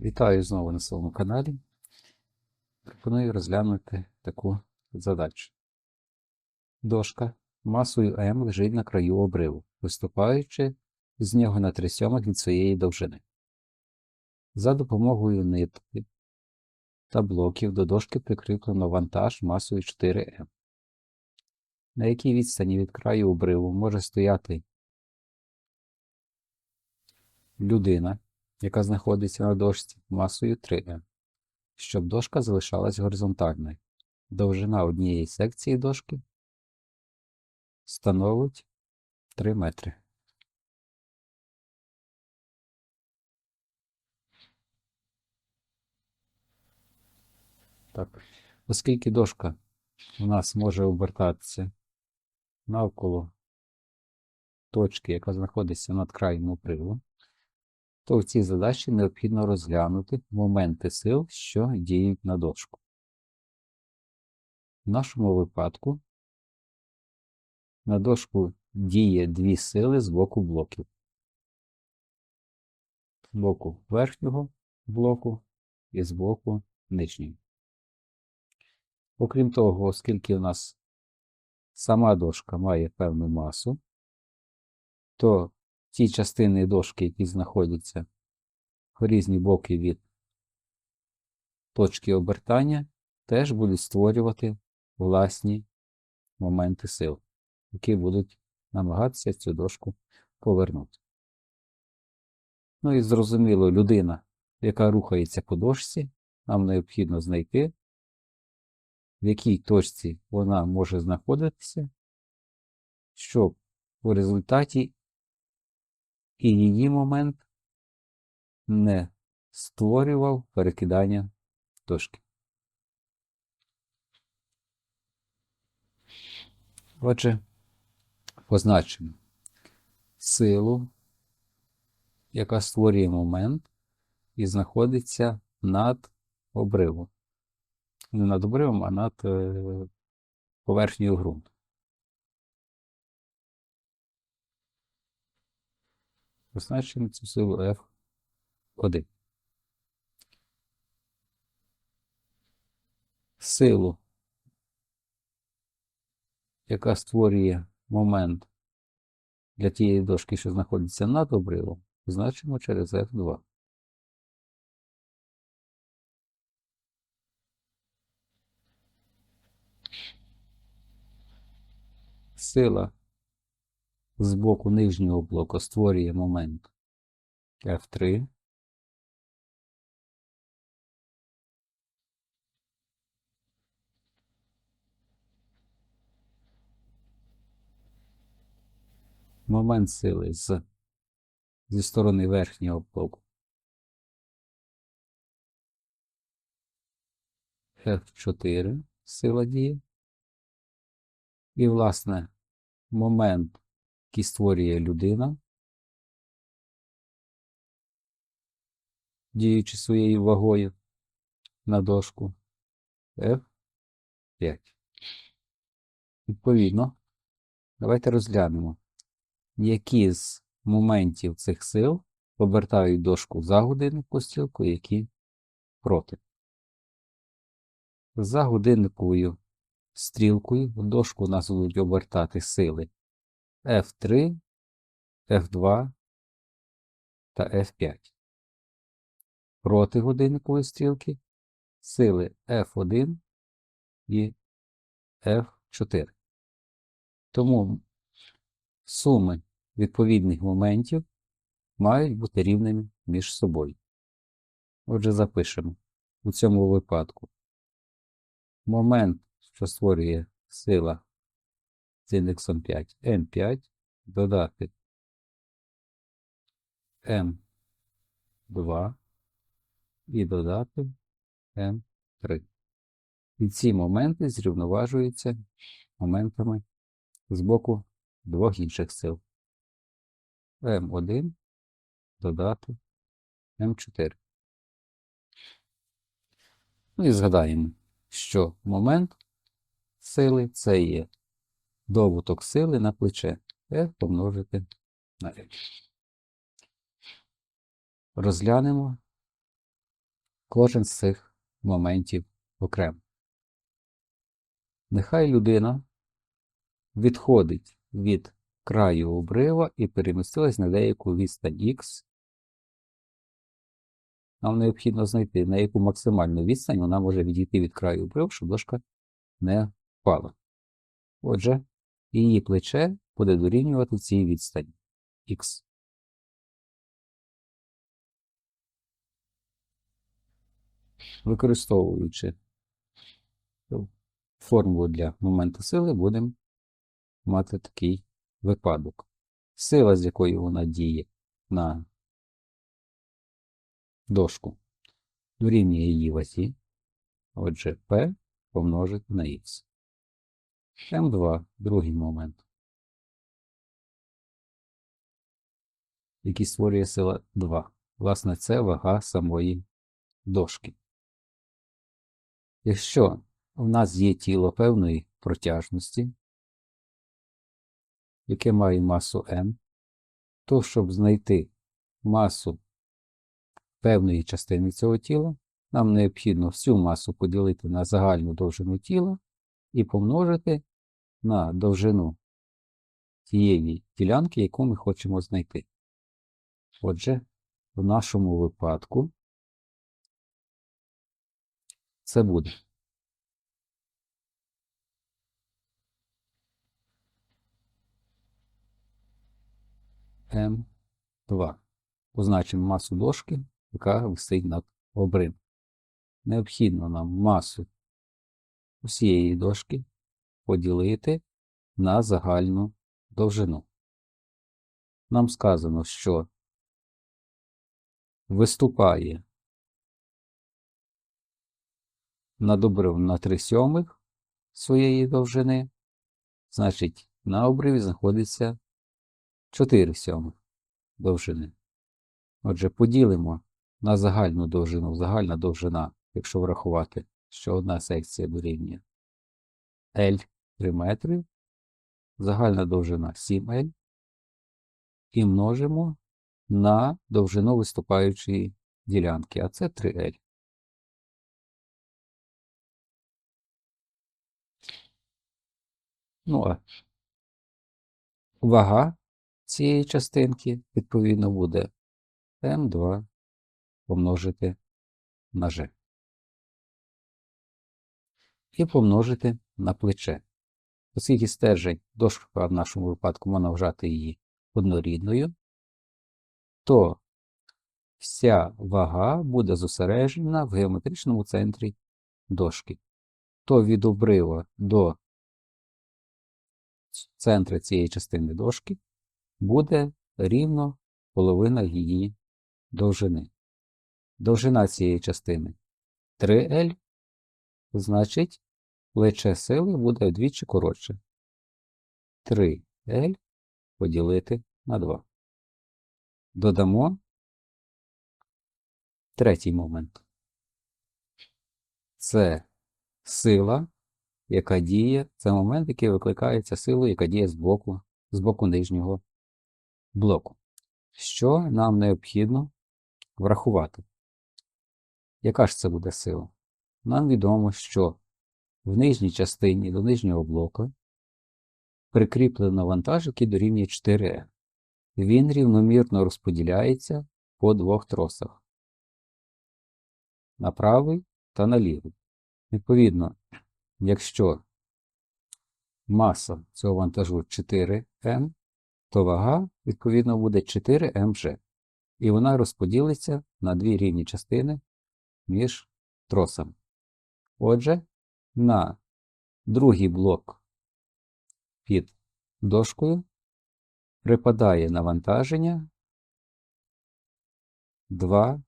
Вітаю знову на своєму каналі. Пропоную розглянути таку задачу. Дошка масою М лежить на краю обриву, виступаючи з нього на 3 сьомих від своєї довжини. За допомогою нитки та блоків до дошки прикріплено вантаж масою 4М. На якій відстані від краю обриву може стояти людина, яка знаходиться на дошці масою 3М, щоб дошка залишалась горизонтальною. Довжина однієї секції дошки становить 3 метри. Так. Оскільки дошка у нас може обертатися навколо точки, яка знаходиться над краєм обриву, то в цій задачі необхідно розглянути моменти сил, що діють на дошку. В нашому випадку на дошку діє дві сили з боку блоків. З боку верхнього блоку і з боку нижнього. Окрім того, оскільки у нас сама дошка має певну масу, то ті частини дошки, які знаходяться в різні боки від точки обертання, теж будуть створювати власні моменти сил, які будуть намагатися цю дошку повернути. Ну і зрозуміло, людина, яка рухається по дошці, нам необхідно знайти, в якій точці вона може знаходитися, щоб у результаті і її момент не створював перекидання дошки. Отже, позначимо силу, яка створює момент і знаходиться над обривом. Не над обривом, а над е, поверхнею ґрунту. Позначимо цю силу F1. Силу, яка створює момент для тієї дошки, що знаходиться над обривом, значимо через F2. Сила з боку нижнього блоку створює момент F3. Момент сили з, зі сторони верхнього блоку F4 сила діє. І, власне, момент який створює людина, діючи своєю вагою на дошку F5. Відповідно, давайте розглянемо, які з моментів цих сил обертають дошку за годинникову стрілку, які проти. За годинниковою стрілкою в дошку у нас будуть обертати сили F3, F2 та F5. Проти годинникової стрілки сили F1 і F4. Тому суми відповідних моментів мають бути рівними між собою. Отже, запишемо у цьому випадку момент, що створює сила з індексом 5 М5 додати М2 і додати М3. І ці моменти зрівноважуються моментами з боку двох інших сил. М1 додати М4. Ну і згадаємо, що момент сили це є добуток сили на плече F помножити на F. Розглянемо кожен з цих моментів окремо. Нехай людина відходить від краю обрива і перемістилась на деяку відстань Х. Нам необхідно знайти, на яку максимальну відстань вона може відійти від краю обриву, щоб дошка не впала. Отже, її плече буде дорівнювати цій відстані Х. Використовуючи формулу для моменту сили, будемо мати такий випадок. Сила, з якою вона діє на дошку, дорівнює її вазі. Отже, P помножити на Х. М2 другий момент. Який створює сила 2. Власне, це вага самої дошки. Якщо в нас є тіло певної протяжності, яке має масу m, то щоб знайти масу певної частини цього тіла, нам необхідно всю масу поділити на загальну довжину тіла і помножити на довжину тієї ділянки, яку ми хочемо знайти. Отже, в нашому випадку це буде М2. Позначимо масу дошки, яка висить над обрим. Необхідно нам масу усієї дошки поділити на загальну довжину. Нам сказано, що виступає над обривом на 3 сьомих своєї довжини, значить, на обриві знаходиться 4 сьомих довжини. Отже, поділимо на загальну довжину, загальна довжина, якщо врахувати, що одна секція дорівнює L 3 метри, загальна довжина 7L, і множимо на довжину виступаючої ділянки, а це 3L. Ну, а вага цієї частинки, відповідно, буде М2 помножити на G. І помножити на плече. Оскільки стержень дошка в нашому випадку можна вважати її однорідною, то вся вага буде зосереджена в геометричному центрі дошки. То від обрива до центру цієї частини дошки буде рівно половина її довжини. Довжина цієї частини 3L, значить, плече сили буде вдвічі коротше. 3L поділити на 2. Додамо третій момент. Це сила, яка діє, це момент, який викликається силою, яка діє з боку, з боку нижнього блоку. Що нам необхідно врахувати? Яка ж це буде сила? Нам відомо, що в нижній частині до нижнього блоку прикріплено вантаж, який дорівнює 4 Він рівномірно розподіляється по двох тросах на правий та на лівий. Відповідно, якщо маса цього вантажу 4М, то вага, відповідно, буде 4МЖ. І вона розподілиться на дві рівні частини між тросами. Отже, на другий блок під дошкою припадає навантаження 2МЖ.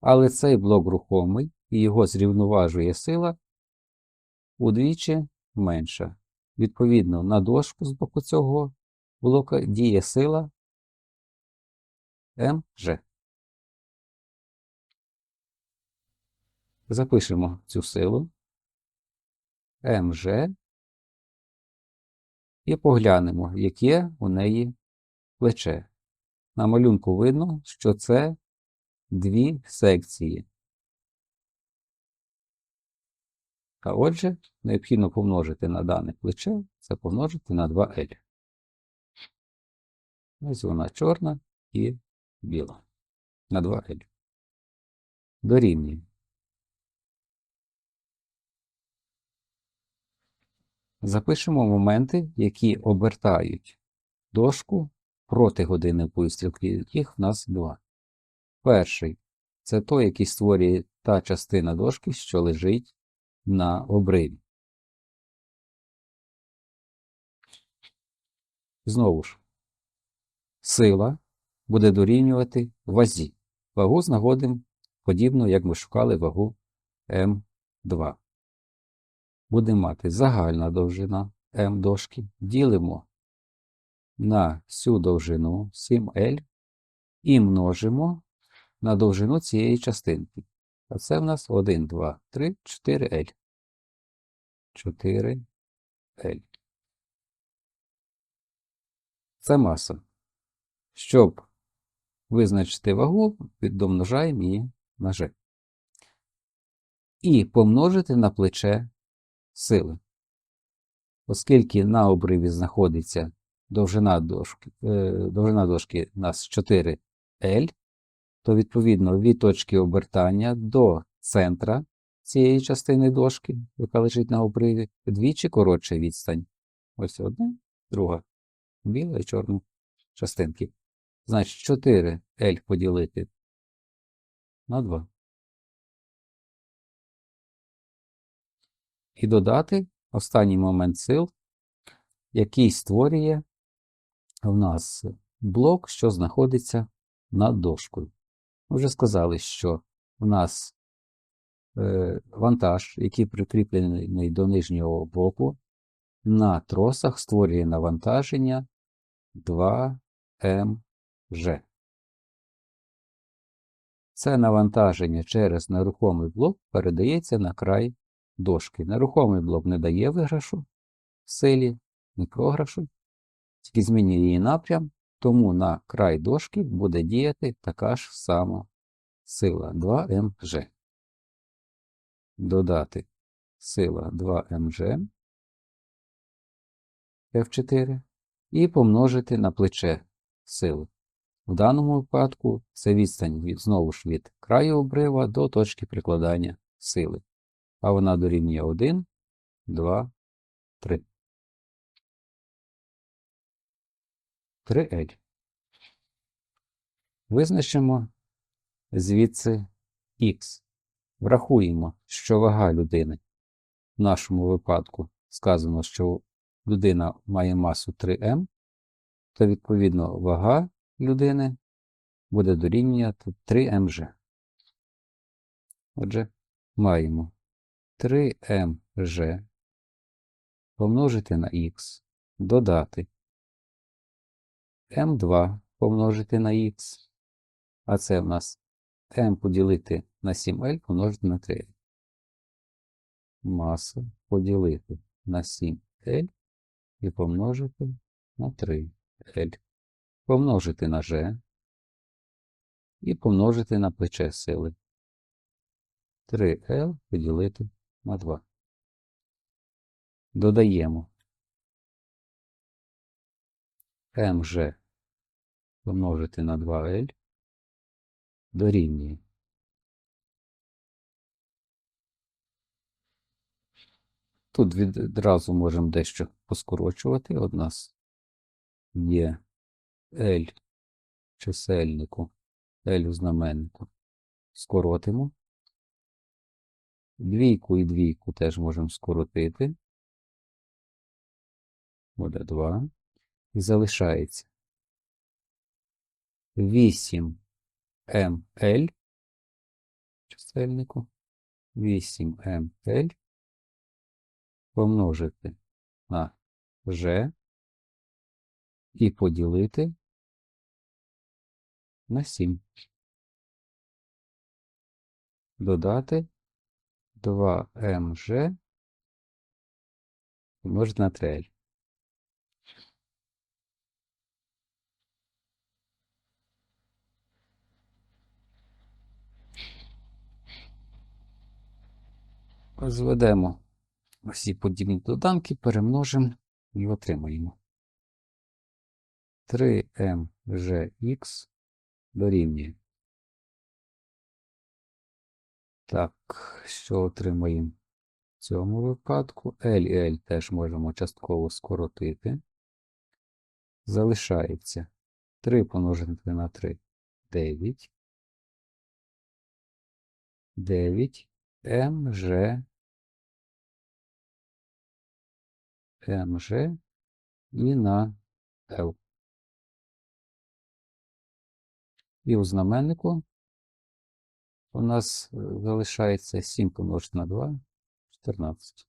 Але цей блок рухомий і його зрівноважує сила удвічі менша. Відповідно, на дошку з боку цього блока діє сила МЖ. Запишемо цю силу МЖ і поглянемо, яке у неї плече. На малюнку видно, що це дві секції. А отже, необхідно помножити на дане плече, це помножити на 2L. Ось вона чорна і біла. На 2L. Дорівнює. Запишемо моменти, які обертають дошку проти годинникової стрілки. Їх в нас два. Перший це той, який створює та частина дошки, що лежить на обриві. Знову ж, сила буде дорівнювати вазі. Вагу знаходимо подібно, як ми шукали вагу М2. Будемо мати загальна довжина М дошки. Ділимо на всю довжину 7L і множимо на довжину цієї частинки. А це в нас 1, 2, 3, 4L. 4L. Це маса. Щоб визначити вагу, домножаємо її на G. І помножити на плече сили. Оскільки на обриві знаходиться довжина дошки, е, довжина дошки у нас 4L, то відповідно від точки обертання до центра цієї частини дошки, яка лежить на обриві, вдвічі коротша відстань. Ось одна, друга, біла і чорна частинки. Значить, 4L поділити на 2. І додати останній момент сил, який створює в нас блок, що знаходиться над дошкою. Ми вже сказали, що в нас е, вантаж, який прикріплений до нижнього боку, на тросах створює навантаження 2МЖ. Це навантаження через нерухомий блок передається на край дошки. Нерухомий блок не дає виграшу силі, не програшу, тільки змінює її напрям, тому на край дошки буде діяти така ж сама сила 2МЖ. Додати сила 2МЖ F4 і помножити на плече сили. В даному випадку це відстань від, знову ж від краю обрива до точки прикладання сили. А вона дорівнює 1, 2, 3. 3L. Визначимо звідси Х. Врахуємо, що вага людини. В нашому випадку сказано, що людина має масу 3М, то відповідно вага людини буде дорівнювати 3МЖ. Отже, маємо 3МЖ помножити на х, додати М2 помножити на х, а це в нас М поділити на 7L помножити на 3L. Маса поділити на 7L і помножити на 3L. Помножити на G і помножити на плече сили. 3L поділити на 2. Додаємо МЖ помножити на 2L дорівнює. Тут відразу можемо дещо поскорочувати. От нас є L чисельнику, L у знаменнику. Скоротимо. Двійку і двійку теж можемо скоротити. Буде 2. І залишається 8 МЛ чисельнику 8 МЛ помножити на G і поділити на 7. Додати 2mg умножить на 3L. Розведемо всі подібні доданки, перемножимо і отримаємо. 3 mgx дорівнює Так, що отримаємо в цьому випадку? L і L теж можемо частково скоротити. Залишається 3 помножити на 3 9. 9 mg mg і на L. І у знаменнику у нас е, залишається 7 помножити на 2, 14.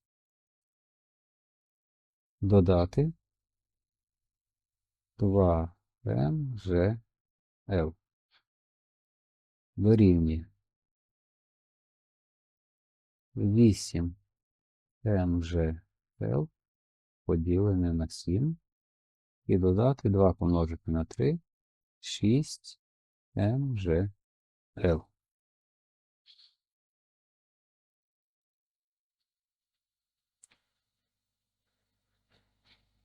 Додати 2 mg L. Дорівнює 8 mg L поділене на 7 і додати 2 помножити на 3 6 mg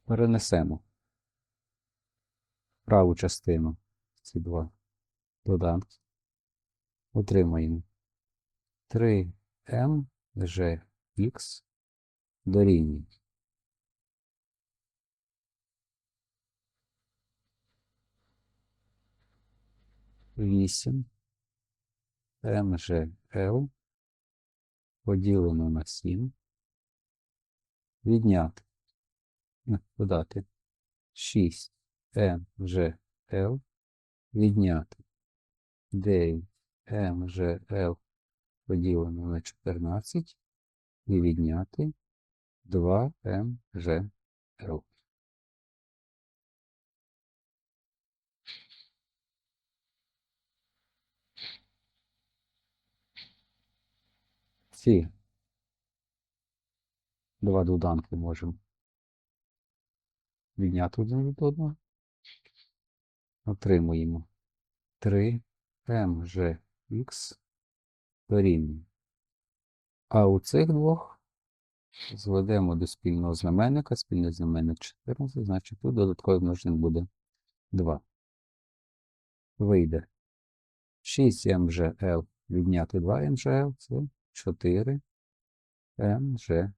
Перенесемо праву частину ці два доданки. Отримаємо 3 mgx дорівнює вісім mgl поділено на 7 відняти додати 6 mgl відняти 9 mgl поділено на 14 і відняти 2 mgl. Ці два доданки можемо відняти один від одного. Отримуємо 3 mgx дорівнює. А у цих двох зведемо до спільного знаменника, спільний знаменник 14, значить тут додатковий множник буде 2. Вийде 6 mgl відняти 2 mgl це 4 mgl.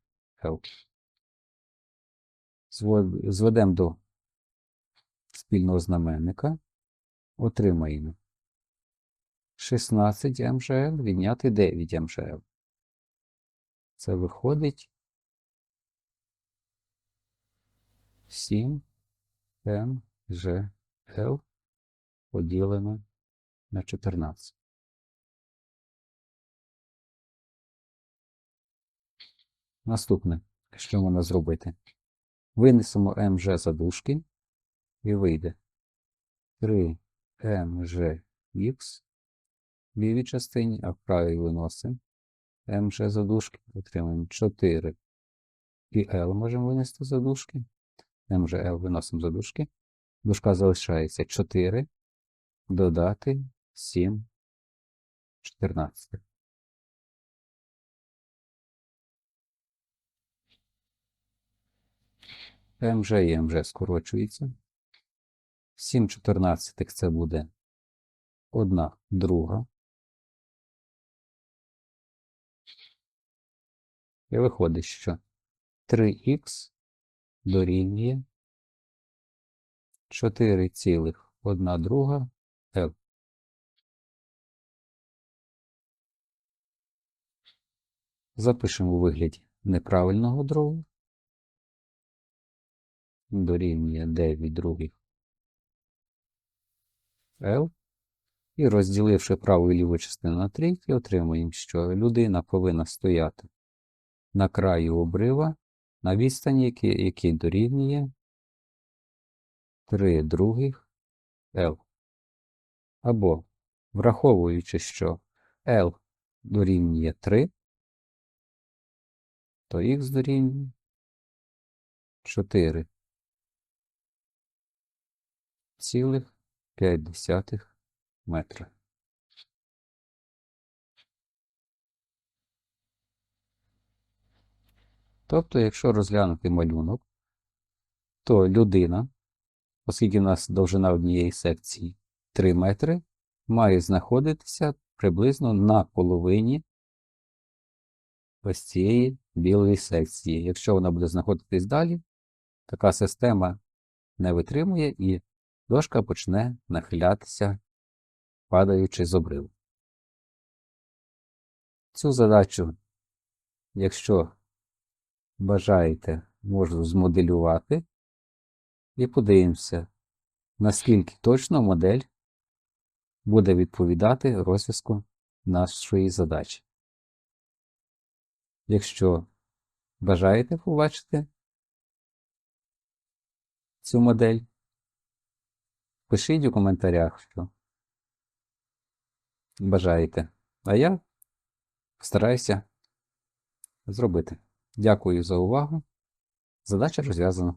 Зведемо до спільного знаменника, отримаємо 16 МЖЛ відняти 9 МЖЛ. Це виходить 7 МЖЛ поділено на 14. Наступне, що можна зробити? Винесемо МЖ за дужки і вийде 3 МЖХ в лівій частині, а в правій виносимо МЖ за дужки, отримаємо 4 і L можемо винести за дужки. МЖЛ виносимо за дужки. Дужка залишається 4, додати 7, 14. МЖ і МЖ скорочується. 7 чотирнадцятих це буде одна друга. І виходить, що 3х дорівнює 4,1 друга L. Запишемо у вигляді неправильного дробу. Дорівнює 9 других L. І розділивши праву і ліву частину на трійки, отримуємо, що людина повинна стояти на краю обрива на відстані, який, який дорівнює 3 других L. Або, враховуючи, що L дорівнює 3, то Х дорівнює 4 цілих 5 метра. Тобто, якщо розглянути малюнок, то людина, оскільки в нас довжина однієї секції 3 метри, має знаходитися приблизно на половині ось цієї білої секції. Якщо вона буде знаходитись далі, така система не витримує і дошка почне нахилятися, падаючи з обриву. Цю задачу, якщо бажаєте, можу змоделювати і подивимося, наскільки точно модель буде відповідати розв'язку нашої задачі. Якщо бажаєте побачити цю модель, пишіть у коментарях, що бажаєте. А я постараюся зробити. Дякую за увагу. Задача розв'язана.